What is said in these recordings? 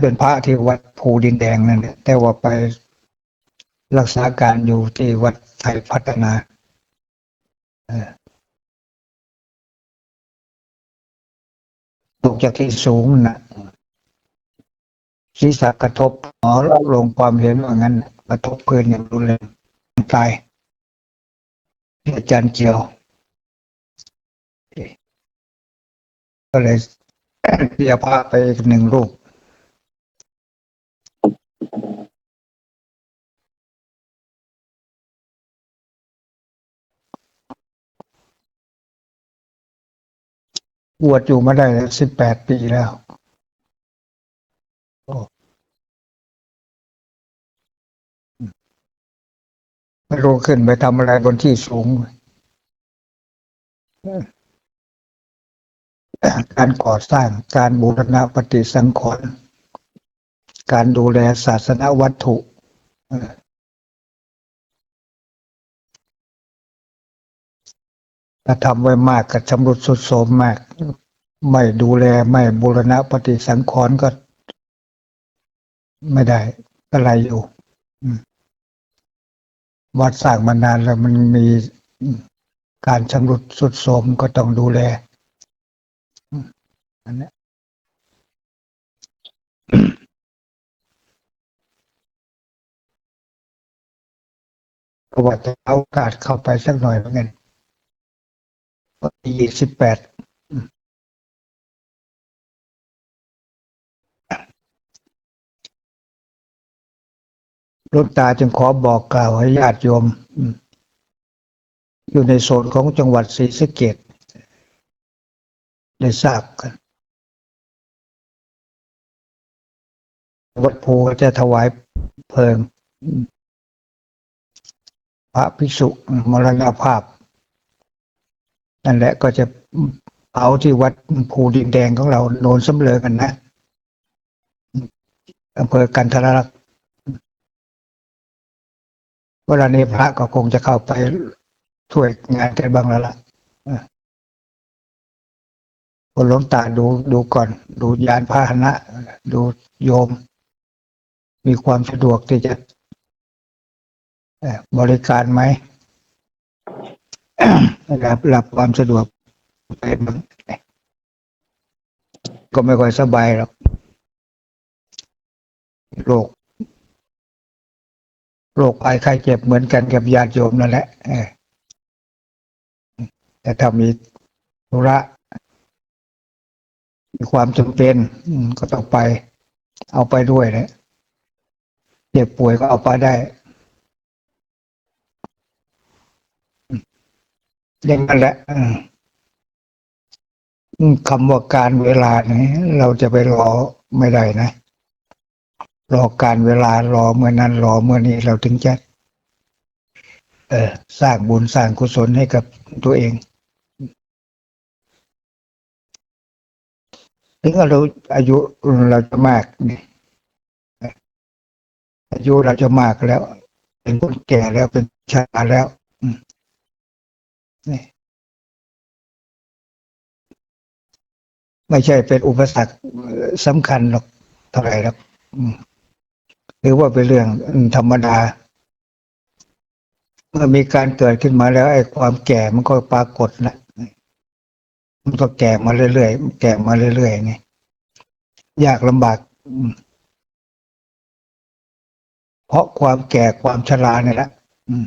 เป็นพระที่วัดภูดินแดงนั่นแหละแต่ว่าไปรักษาการอยู่ที่วัดไทยพัฒนาตกจากที่สูงนะศีรษะกระทบหมอลงความเห็นว่างั้น กระทบพื้นอย่างรุนแรงตายอาจารย์เจียว ก็เลยเสียพระไปหนึ่งรูป บวชอยู่มาได้สิบแปดปีแล้วโอ้ไม่รู้ขึ้นไปทำอะไรบนที่สูง การก่อสร้าง การบูรณะปฏิสังขรณ์การดูแลศาสนวัตถุ ถ้าทำไว้มากก็ชำรุดสุดโทรมมาก ไม่ดูแลไม่บูรณะปฏิสังขรณ์ก็ ไม่ได้อะไรอยู่วัดสร้างมานานแล้วมันมีการชำรุดสุดโทรมก็ต้องดูแลอันนี้ยก็ว่าจะเอาโอกาสเข้าไปสักหน่อยเหมือนกัน ปีสิบแปดลวงตาจึงขอบอกกล่าวให้ญาติโยม อยู่ในโซนของจังหวัดศรีสะเกษได้ทราบกันวัดภูก็จะถวายเพลิง พระภิกษุมรณภาพ นั่นแหละก็จะเผาที่วัดภูดินแดงของเราโนนสำเริงกันนะอำเภอกันทรลักษณ์เวลานี้พระก็คงจะเข้าไปช่วยงานกันบ้างแล้วล่ะคนลวงตาดูดูก่อน ดูยานพาหนะ ดูโยม มีความสะดวกที่จะบริการไหม รับรับความสะดวกไปบ้างก็ไม่ค่อยสบายหรอกโรคโรคภัยไข้เจ็บเหมือนกันกับญาติโยมนั่นแหละแต่ถ้ามีธุระมีความจำเป็นก็ต้องไป เอาไปด้วยนะเจ็บป่วยก็เอาไปได้ อย่างนั้นแหละอืมคำว่าการเวลาเนี่ยเราจะไปรอไม่ได้นะ รอการเวลารอเมื่อนั้นรอเมื่อนี้เราถึงจะเออสร้างบุญสร้างกุศลให้กับตัวเองถึงเราอายุเราจะมากนี่อายุเราจะมากแล้ว เป็นคนแก่แล้วเป็นชราแล้ว นี่ไม่ใช่เป็นอุปสรรคสำคัญหรอกเท่าไหร่หรอกหรือว่าเป็นเรื่องธรรมดา เมื่อมีการเกิดขึ้นมาแล้ว ไอ้ความแก่มันก็ปรากฏนะมันก็แก่มาเรื่อยๆแก่มาเรื่อยๆไงยากลำบากเพราะความแก่ความชราเนี่ยแหละอืม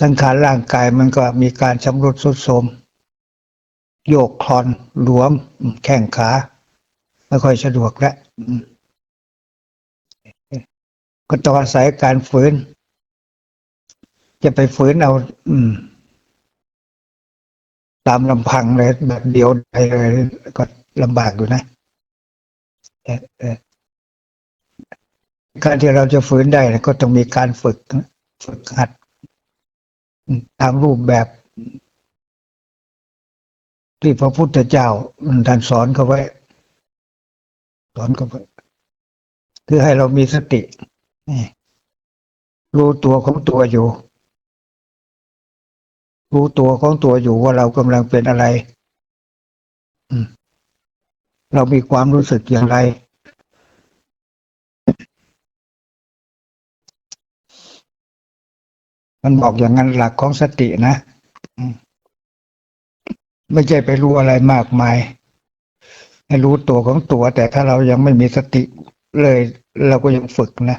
สังขารร่างกายมันก็มีการชำรุดทรุดโทรมโยกคลอนหลวม แข้งขา ไม่ค่อยสะดวกแล้วก็ต้องอาศัยการฝืน จะไปฝืนเอา อืม ตามลำพังเลยแบบเดียวไปเลยก็ลำบากอยู่นะการที่เราจะฝืนได้ก็ต้องมีการฝึก ฝึกหัด ตามรูปแบบที่พระพุทธเจ้าท่านสอนเขาไว้ สอนเขาไว้คือให้เรามีสติรู้ตัวของตัวอยู่ รู้ตัวของตัวอยู่ว่าเรากำลังเป็นอะไรเรามีความรู้สึกอย่างไร มันบอกอย่างนั้นหลักของสตินะไม่ใช่ไปรู้อะไรมากมาย ให้รู้ตัวของตัว แต่ถ้าเรายังไม่มีสติเลย เราก็ยังฝึกนะ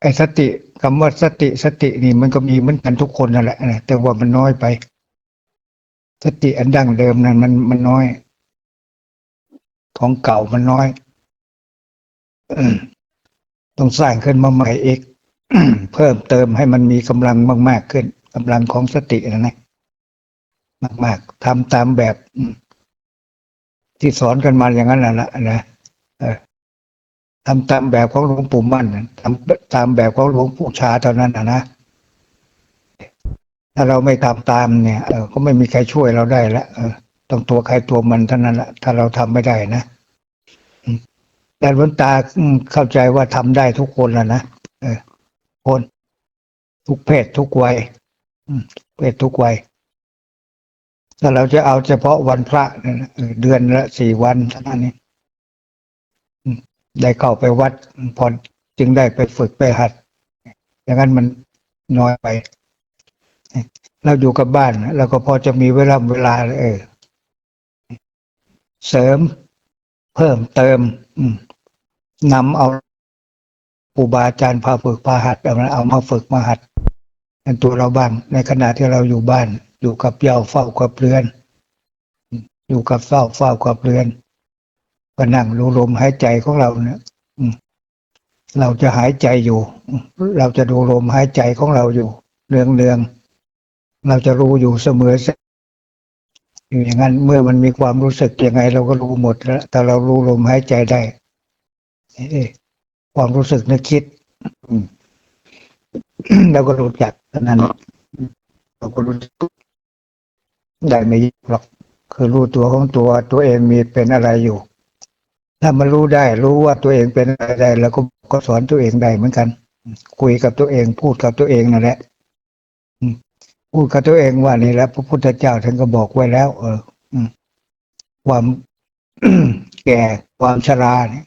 ไอ้สติคำว่าสติสตินี่มันก็มีเหมือนกันทุกคนนั่นแหละนะแต่ว่ามันน้อยไป สติอันดั้งเดิมนั้นมันมันน้อย ของเก่ามันน้อยต้องสร้างขึ้นมาใหม่อีก เพิ่มเติมให้มันมีกำลังมาก ๆ ขึ้นกำลังของสตินะนะมาก ๆทำตามแบบที่สอนกันมาอย่างนั้นแหละนะทำตามแบบของหลวงปู่มั่นทำตามแบบของหลวงปู่ชาเท่านั้นนะนะถ้าเราไม่ทำตามเนี่ยก็ไม่มีใครช่วยเราได้ละต้องตัวใครตัวมันเท่านั้นแหละถ้าเราทำไม่ได้นะแต่หลวงตาเข้าใจว่าทำได้ทุกคนแล้วนะเออ คน ทุกเพศทุกวัยเพศทุกวัยถ้าเราจะเอาเฉพาะวันพระเดือนละสี่วันเท่านั้นนี้ได้เข้าไปวัดพอจึงได้ไปฝึกไปหัด อย่างนั้นมันน้อยไป เราอยู่กับบ้านเราก็พอจะมีเวลาเวลาเออเสริมเพิ่มเติมนำเอา ครูบาอาจารย์พาฝึกพาหัดเอามาเอามาฝึกมาหัดเป็นตัวเราบ้างในขณะที่เราอยู่บ้าน อยู่กับเย้าเฝ้ากับเรือน อยู่กับเฝ้าเฝ้ากับเรือนก็นั่งรู้ลมหายใจของเราเนี่ยเราจะหายใจอยู่ เราจะดูลมหายใจของเราอยู่เรืองเรืองเราจะรู้อยู่เสมออยู่อย่างนั้นเมื่อมันมีความรู้สึกยังไง เราก็รู้หมดแล้วแต่เรารู้ลมหายใจได้ ความรู้สึกนึกคิดเราก็รู้จักเท่านั้นเราก็รู้จักได้ไม่ยากหรอกคือรู้ตัวของตัว ตัวเองมีเป็นอะไรอยู่ ถ้ามันรู้ได้ รู้ว่าตัวเองเป็นอะไรได้แล้วก็ก็สอนตัวเองได้เหมือนกัน คุยกับตัวเอง พูดกับตัวเองนั่นแหละพูดกับตัวเองว่านี่แหละพระพุทธเจ้าท่านก็บอกไว้แล้ว เออความแก่ความชราเนี่ย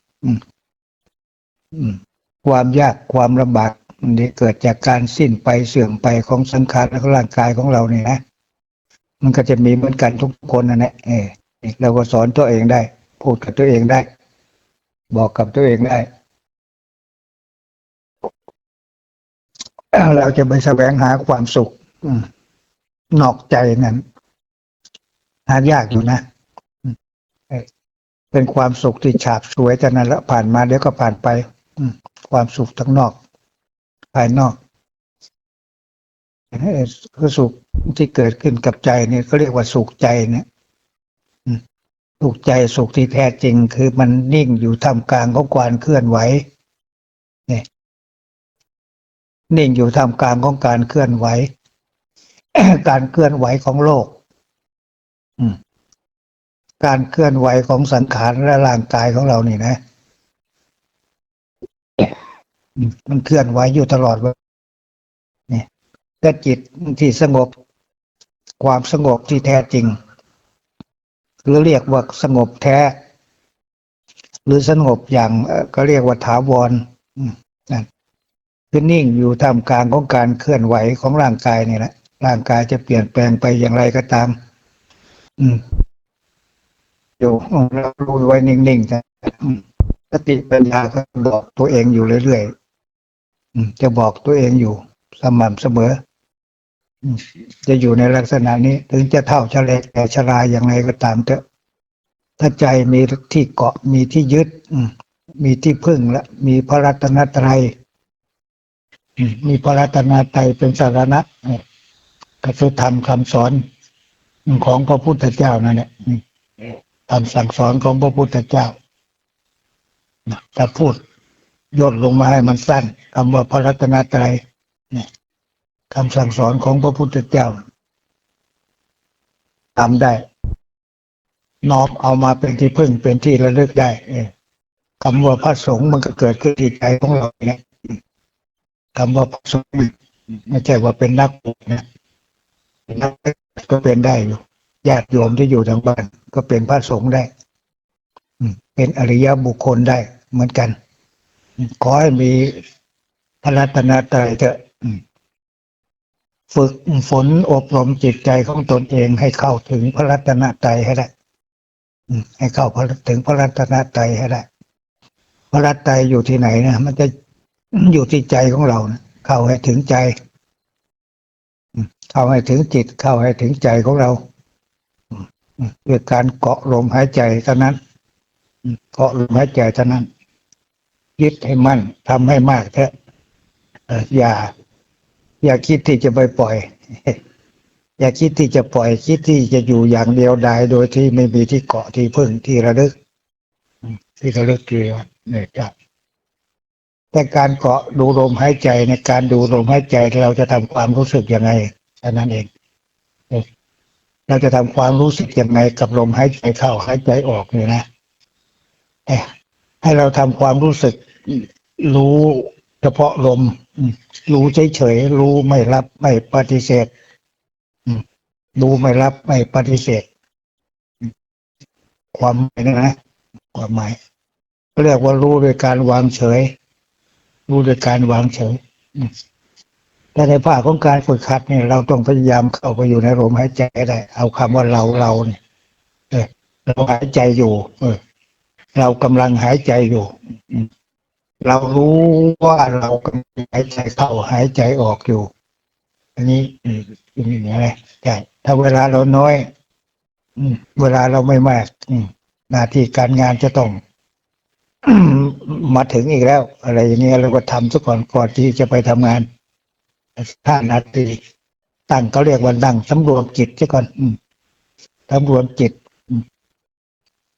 ความยากความลำบากมันได้เกิดจากการสิ้นไปเสื่อมไปของสังขารและร่างกายของเราเนี่ยนะ มันก็จะมีเหมือนกันทุกคนนั่นแหละเราก็สอนตัวเองได้ พูดกับตัวเองได้ บอกกับตัวเองได้เราจะไปแสวงหาความสุขนอกใจนั้นหายากอยู่นะเป็นความสุขที่ฉาบสวยแต่นั้นละผ่านมาเดี๋ยวก็ผ่านไป ความสุขทั้งนอก ภายนอกคือสุขที่เกิดขึ้นกับใจเนี่ยเขาเรียกว่าสุขใจเนี่ยสุขใจสุขที่แท้จริง คือมันนิ่งอยู่ท่ามกลางของการเคลื่อนไหวเนี่ยนิ่งอยู่ท่ามกลางของการเคลื่อนไหว การเคลื่อนไหวของโลกการเคลื่อนไหวของสังขารและร่างกายของเรานี่นะ มันเคลื่อนไหวอยู่ตลอดเวลาเนี่ยก็จิตที่สงบ ความสงบที่แท้จริง หรือเรียกว่าสงบแท้ หรือสงบอย่างก็เรียกว่าถาวรนั่นคือนิ่งอยู่ท่ามกลางของการเคลื่อนไหวของร่างกายนี่แหละร่างกายจะเปลี่ยนแปลงไปอย่างไรก็ตาม อืมอยู่เรารู้ไว้นิ่งๆแต่สติปัญญาก็บอกตัวเองอยู่เรื่อยๆ จะบอกตัวเองอยู่สม่ำเสมอ จะอยู่ในลักษณะนี้ ถึงจะเท่าชะเลแก่ชราอย่างไรก็ตามเถอะ ถ้าใจมีที่เกาะมีที่ยึดมีที่พึ่งและมีพระรัตนตรัยมีพระรัตนตรัยเป็นสารณะก็คือธรรมคำสอนของพระพุทธเจ้านั่นแหละอืมคำสั่งสอนของพระพุทธเจ้านะถ้าพูด ย่นลงมาให้มันสั้นคำว่าพระรัตนตรัยเนี่ยคำสั่งสอนของพระพุทธเจ้าทำได้น้อมเอามาเป็นที่พึ่งเป็นที่ระลึกได้คำว่าพระสงฆ์มันก็เกิดขึ้นที่ใจของเราเนี่ยคำว่าพระสงฆ์ไม่ใช่ว่าเป็นนักบวชนะนักก็เป็นได้อยู่ญาติโยมที่อยู่ทางบ้าน ก็เป็นพระสงฆ์ได้เป็นอริยบุคคลได้เหมือนกัน ขอให้มีพระรัตนตรัยเถอะฝึกฝนอบรมจิตใจของตนเองให้เข้าถึงพระรัตนตรัยให้ได้ให้เข้าถึงพระรัตนตรัยให้ได้พระรัตนตรัยอยู่ที่ไหนนะมันจะอยู่ที่ใจของเรานะเข้าให้ถึงใจเข้าให้ถึงจิต เข้าให้ถึงใจของเราด้วยการเกาะลมหายใจเท่านั้นเกาะลมหายใจเท่านั้น ยึดให้มั่นทำให้มากเถอะเอ่ย่า อย่าคิดที่จะไปปล่อย อย่าคิดที่จะปล่อย คิดที่จะอยู่อย่างเดียวดายโดยที่ไม่มีที่เกาะที่พึ่งที่ระลึก ที่ระลึกเกี่ยวเนี่ยจ้ะแต่การเกาะดูลมหายใจในการดูลมหายใจเราจะทำความรู้สึกยังไงแค่นั้นเองเราจะทำความรู้สึกยังไงกับลมหายใจเข้าหายใจออกเนี่ยนะเอ้ย ให้เราทำความรู้สึก รู้เฉพาะลมรู้เฉยๆรู้ไม่รับไม่ปฏิเสธรู้ไม่รับไม่ปฏิเสธ ความหมายนะ ความหมายเรียกว่ารู้โดยการวางเฉย รู้โดยการวางเฉยแต่ในภาคของการฝึกหัดเนี่ยเราต้องพยายามเข้าไปอยู่ในลมหายใจได้ เอาคำว่าเราเราเนี่ยเออเราหายใจอยู่ เออ เรากำลังหายใจอยู่ เรารู้ว่าเรากำลังหายใจเข้าหายใจออกอยู่ อันนี้อืมอย่างนี้นะใช่ถ้าเวลาเราน้อย อืม เวลาเราไม่มากอืมหน้าที่การงานจะต้องมาถึงอีกแล้ว อะไรอย่างเงี้ยเราก็ทำซะก่อนก่อนที่จะไปทำงานห้านาทีตั้งเขาเรียกว่านั่งสำรวมจิตซะก่อนอสำรวมจิต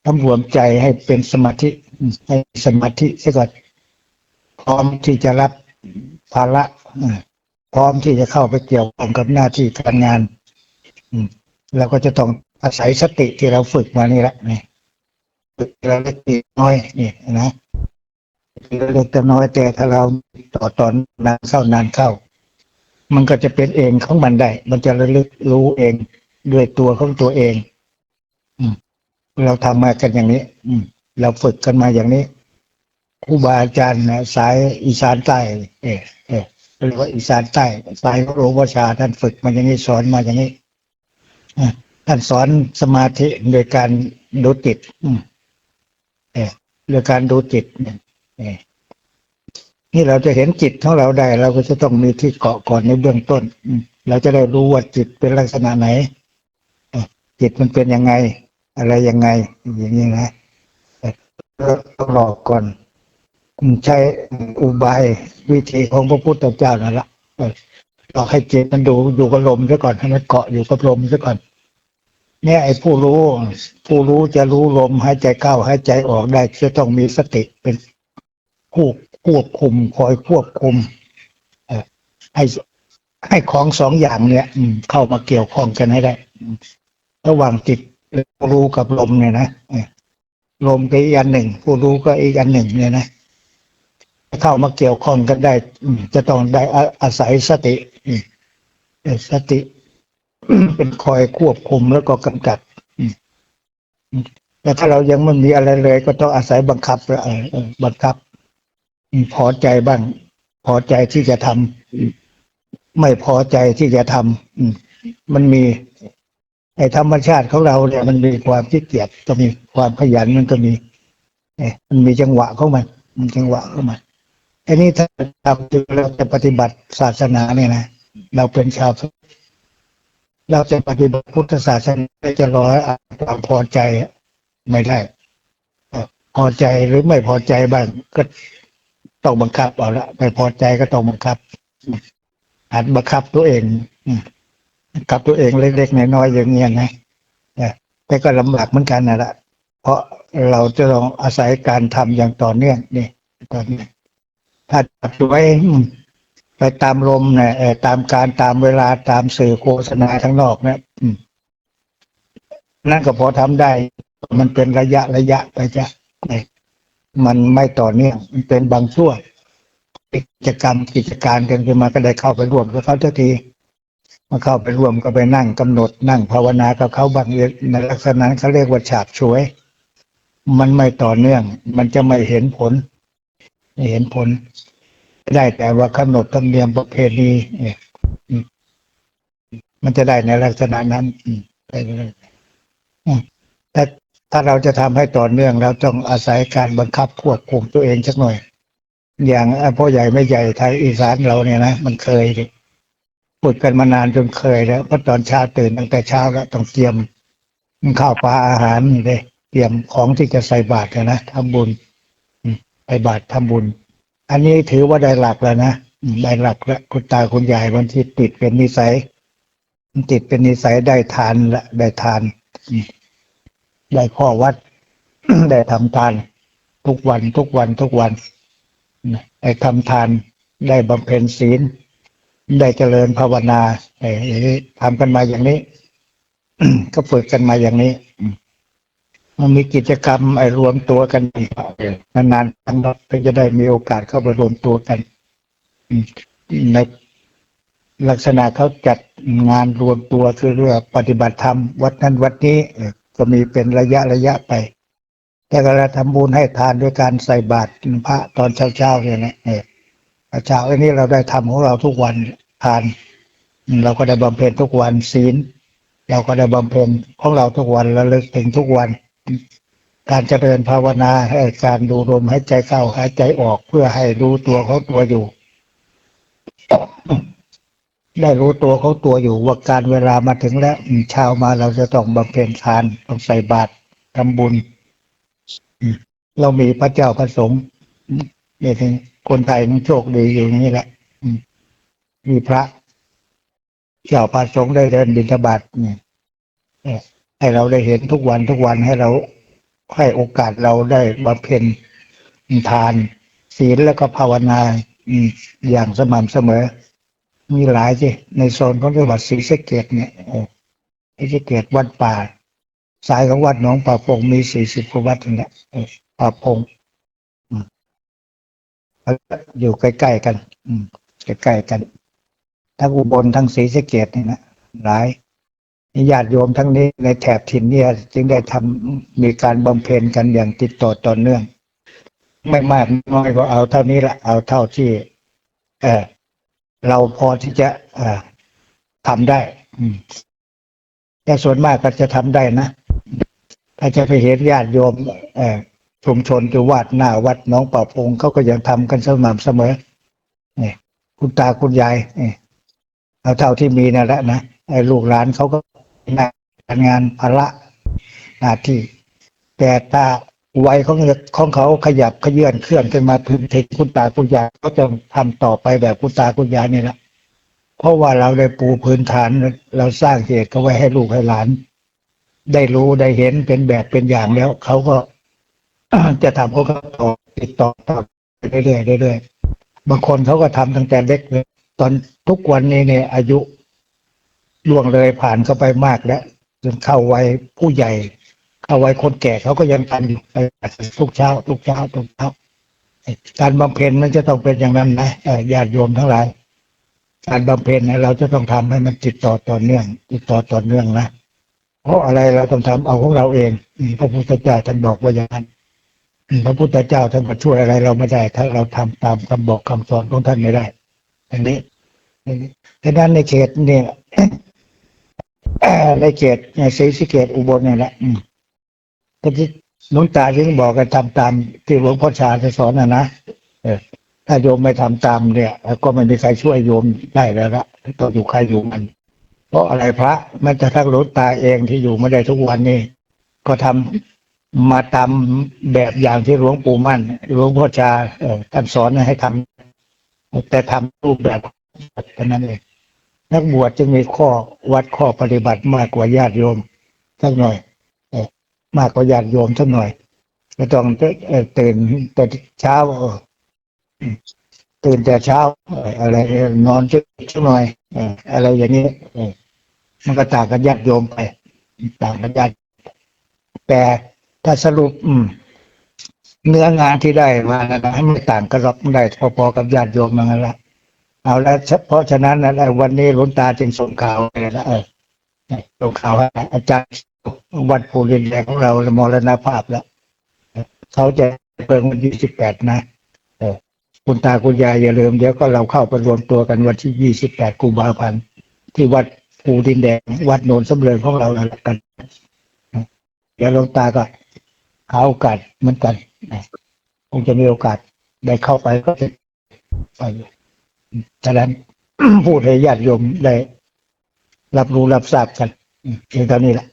สำรวมใจให้เป็นสมาธิ ให้สมาธิซะก่อนพร้อมที่จะรับภาระพร้อมที่จะเข้าไปเกี่ยวข้องกับหน้าที่การงานเราก็จะต้องอาศัยสติที่เราฝึกมานี่แหละนี่ฝึกเราเล็กน้อยนี่นะเราเล็กแต่น้อยแต่ถ้าเราต่อตอนนานเข้านานเข้า มันก็จะเป็นเองของมันได้ มันจะระลึกรู้เองด้วยตัวของตัวเอง เราทำมากันอย่างนี้ อืม เราฝึกกันมาอย่างนี้ครูบาอาจารย์นะสายอีสานใต้ เออเออเรียกว่าอีสานใต้สายโรวชาท่านฝึกมาอย่างนี้สอนมาอย่างนี้อท่านสอนสมาธิโดยการดูจิตเออโดยการดูจิตเนี่ยเออนี่เราจะเห็นจิตของเราได้ เราก็จะต้องมีที่เกาะก่อนในเบื้องต้นอืเราจะได้รู้ว่าจิตเป็นลักษณะไหนจิตมันเป็นยังไง อะไรยังไง อย่างนี้นะต้องรอก่อนใช้อุบายวิธีของพระพุทธเจ้านั่นแหละเออให้จิตมันดูอยู่กับลมซะก่อนให้มันเกาะอยู่กับลมซะก่อน เนี่ยไอ้ผู้รู้ ผู้รู้จะรู้ลมหายใจเข้าหายใจออกได้จะต้องมีสติเป็นผู้ควบคุมคอยควบคุมให้ให้ของสองอย่างเนี่ยเข้ามาเกี่ยวข้องกันให้ได้ ระหว่างจิต ผู้รู้กับลมเนี่ยนะลมก็อีกอันหนึ่ง ผู้รู้ก็อีกอันหนึ่งเนี่ยนะเข้ามาเกี่ยวข้องกันได้จะต้องได้อาศัยสติสติ เป็นคอยควบคุมแล้วก็กำจัดแต่ถ้าเรายังไม่มีอะไรเลย ก็ต้องอาศัยบังคับบังคับพอใจบ้าง พอใจที่จะทำไม่พอใจที่จะทำมันมี ไอ้ธรรมชาติของเราเนี่ยมันมีความขี้เกียจก็มีความขยันมันก็มีเอ่อมันมีจังหวะของมัน มันจังหวะของมันไอ้นี่ถ้าทำจริงเราจะปฏิบัติศาสนาเนี่ยนะเราเป็นชาวเราจะปฏิบัติพุทธศาสนาจะรอความพอใจไม่ได้พอใจหรือไม่พอใจบ้างก็ต้องบังคับเอาละไม่พอใจก็ต้องบังคับอัดบังคับตัวเอง อืมบับตัวเองเล็กๆน้อยๆอย่างเงี้ยนะแต่ก็ลำบากเหมือนกันนะละเพราะเราจะต้องอาศัยการทำอย่างต่อเนื่องนี่ตอนนี้ถ้าจับไว้ไปตามลมเนี่ยตามการตามเวลาตามสื่อโฆษณาทั้งนอกเนี่ยนั่นก็พอทำได้ มันเป็นระยะระยะไปจ้ะมันไม่ต่อเนื่องมันเป็นบางช่วงกิจกรรมกิจการกันขึ้นมาก็ได้เข้าไปร่วมกับเขาทันที มาเข้าไปรวมก็ไปนั่งกำหนดนั่งภาวนากับเขาบางในลักษณะนั้นเขาเรียกว่าฉาบฉวย มันไม่ต่อเนื่อง มันจะไม่เห็นผล ไม่เห็นผล ได้แต่ว่ากำหนดธรรมเนียมประเพณีเนี่ยมันจะได้ในลักษณะนั้นไปเลยแต่ถ้าเราจะทำให้ต่อเนื่องเราต้องอาศัยการบังคับควบคุมตัวเองสักหน่อย อย่างพ่อใหญ่ไม่ใหญ่ไทยอีสานเราเนี่ยนะมันเคยดิ ฝึกกันมานานจนเคยแล้วเพราะตอนเช้าตื่นตั้งแต่เช้าแล้วต้องเตรียมข้าวปลาอาหารนี่เลยเตรียมของที่จะใส่บาตรนะทำบุญอืมใส่บาตรทำบุญ อันนี้ถือว่าได้หลักแล้วนะได้หลักแล้วคุณตาคุณยายบางทีติดเป็นนิสัยมันติดเป็นนิสัยได้ทานละได้ทานได้ข้อวัด ได้ทำทาน ทุกวันทุกวันทุกวันได้ทำทานได้บำเพ็ญศีล ได้เจริญภาวนาไอ้ทำกันมาอย่างนี้ ก็ฝึกกันมาอย่างนี้ มันมีกิจกรรมไอ้รวมตัวกันอีกนานๆครั้งเราจะได้มีโอกาสเข้าไปรวมตัวกันในลักษณะเขาจัดงานรวมตัวคือเรื่องปฏิบัติธรรม วัดนั้นวัดนี้ก็มีเป็นระยะระยะไป แต่ก็ทำบุญให้ทานด้วยการใส่บาตรพระตอนเช้าๆเนี่ยนะ เออเช้าอันนี้เราได้ทำของเราทุกวันทาน เราก็ได้บำเพ็ญทุกวันศีล เราก็ได้บำเพ็ญของเราทุกวันระลึกถึงทุกวัน การเจริญภาวนาให้การดูลมหายใจเข้าหายใจออกเพื่อให้รู้ตัวเขาตัวอยู่ ได้รู้ตัวเขาตัวอยู่ว่าการเวลามาถึงแล้วเช้ามาเราจะต้องบำเพ็ญทานต้องใส่บาตรทำบุญเรามีพระเจ้าพระสงฆ์นี่ถึง คนไทยมันโชคดีอยู่างนี่แหละมีพระเจ้าพระสงฆ์ได้เดินบิณฑบาตเนี่ยให้เราได้เห็นทุกวันทุกวันให้เราให้โอกาสเราได้บำเพ็ญทาน ศีลแล้วก็ภาวนาอย่างสม่ำเสมอ มีหลายสิในโซนของจังหวัดศรีสะเกดเนี่ยศรีสะเกดวัดป่า สายของวัดหนองป่าพงมีสี่สิบกว่าวัดนั่นแหละป่าพง อยู่ใกล้ๆกัน อืมใกล้ๆกันทั้งอุบลทั้งศรีสะเกดนี่นะหลายญาติโยมทั้งนี้ในแถบถิ่นเนี่ย จึงได้ทำมีการบำเพ็ญกันอย่างติดต่อต่อเนื่อง ไม่มากน้อยก็เอาเท่านี้ละเอาเท่าที่ เออเราพอที่จะ เออทำได้ อืมแต่ส่วนมากก็จะทำได้นะถ้าจะไปเห็นญาติโยม เออ ชุมชนจุวัดหน้าวัดน้องป่าพงเขาก็ยังทำกันสม่ำเสมอเนี่ยคุณตาคุณยายเนี่ยเอาเท่าที่มีนั่นแหละนะไอ้ลูกหลานเขาก็การงานภาระหน้าที่ แต่ถ้าวัยของของเขาขยับขยื่นเคลื่อนขึ้นมาถึงถึงคุณตาคุณยายเขาจะทำต่อไปแบบคุณตาคุณยายนี่แหละเพราะว่าเราได้ปูพื้นฐานเราสร้างเหตุเขาไว้ให้ลูกให้หลาน ได้รู้ได้เห็นเป็นแบบเป็นอย่างแล้วเขาก็ จะทำเขาก็ต่อติดต่อต่อไปเรื่อยๆเรื่อยๆบางคนเขาก็ทำตั้งแต่เล็กเลยตอนทุกวันนี้เนี่ย อายุล่วงเลยผ่านเข้าไปมากแล้วจนเข้าวัยผู้ใหญ่ เข้าวัยคนแก่เขาก็ยังทำอยู่ทุกเช้า ทุกเช้าทุกเช้าการบำเพ็ญมันจะต้องเป็นอย่างนั้นนะญาติโยมทั้งหลาย การบำเพ็ญเนี่ยเราจะต้องทำให้มันติดต่อต่อเนื่อง ติดต่อต่อเนื่องนะเพราะอะไรเราต้องทำเอาของเราเองพระพุทธเจ้าท่านบอกว่าอย่างนั้น พระพุทธเจ้าท่านมาช่วยอะไรเราไม่ได้ ถ้าเราทำตามคำบอกคำสอนของท่านไม่ได้อันนี้อันนี้ดังนั้นในเขตเนี่ยในเขตในศรีสะเกตอุบลเนี่ยแหละอืมแต่ที่หลวงตาที่บอกกันทำตาม ที่หลวงพ่อชาจะสอนนะนะเออถ้าโยมไม่ทำตามเนี่ย ก็ไม่มีใครช่วยโยมได้แล้วละต้องอยู่ใครอยู่มัน เพราะอะไรพระแม้แต่ทั้งหลวงตาเองที่อยู่ไม่ได้ทุกวันนี้ ก็ทำ มาตามแบบอย่างที่หลวงปู่มั่น หลวงพ่อชาอ่อท่านสอนให้ทำแต่ทำรูปแบบเท่านั้นเองนักบวชจึงมีข้อวัดข้อปฏิบัติมากกว่าญาติโยมสักหน่อยอมากกว่าญาติโยมสักหน่อยก็ต้องเตื่นแต่เช้าตื่นแต่เช้าอะไรเอ่อนอนสักหน่อยอ่ออะไรอย่างนี้มันก็ต่างกันญาติโยมไป ต่างกันญาติแต่ ถ้าสรุป อืม เนื้องานที่ได้มานะให้ไม่ต่างกันหรอกได้พอๆกับญาติโยมนั่นละเอาแล้วเพราะฉะนั้นนะวันนี้หลวงตาจึงส่งข่าวเลยนะเออส่งข่าวให้อาจารย์วัดภูรินแดงของเรามรณภาพแล้วเขาจะเปิดวันที่สิบแปดนะเออคุณตาคุณยายอย่าลืมเดี๋ยวก็เราเข้าไปรวมตัวกันวันที่ยี่สิบแปดกุมภาพันธ์ที่วัดปูดินแดง วัดโนนสำเริงของเราแล้วกันเดี๋ยวหลวงตาก็ หาโอกาสเหมือนกันคงจะมีโอกาสได้เข้าไปก็จะไปฉะนั้นพูดให้ญาติโยมได้ รับรู้รับทราบกันเพียงเท่านี้แหละ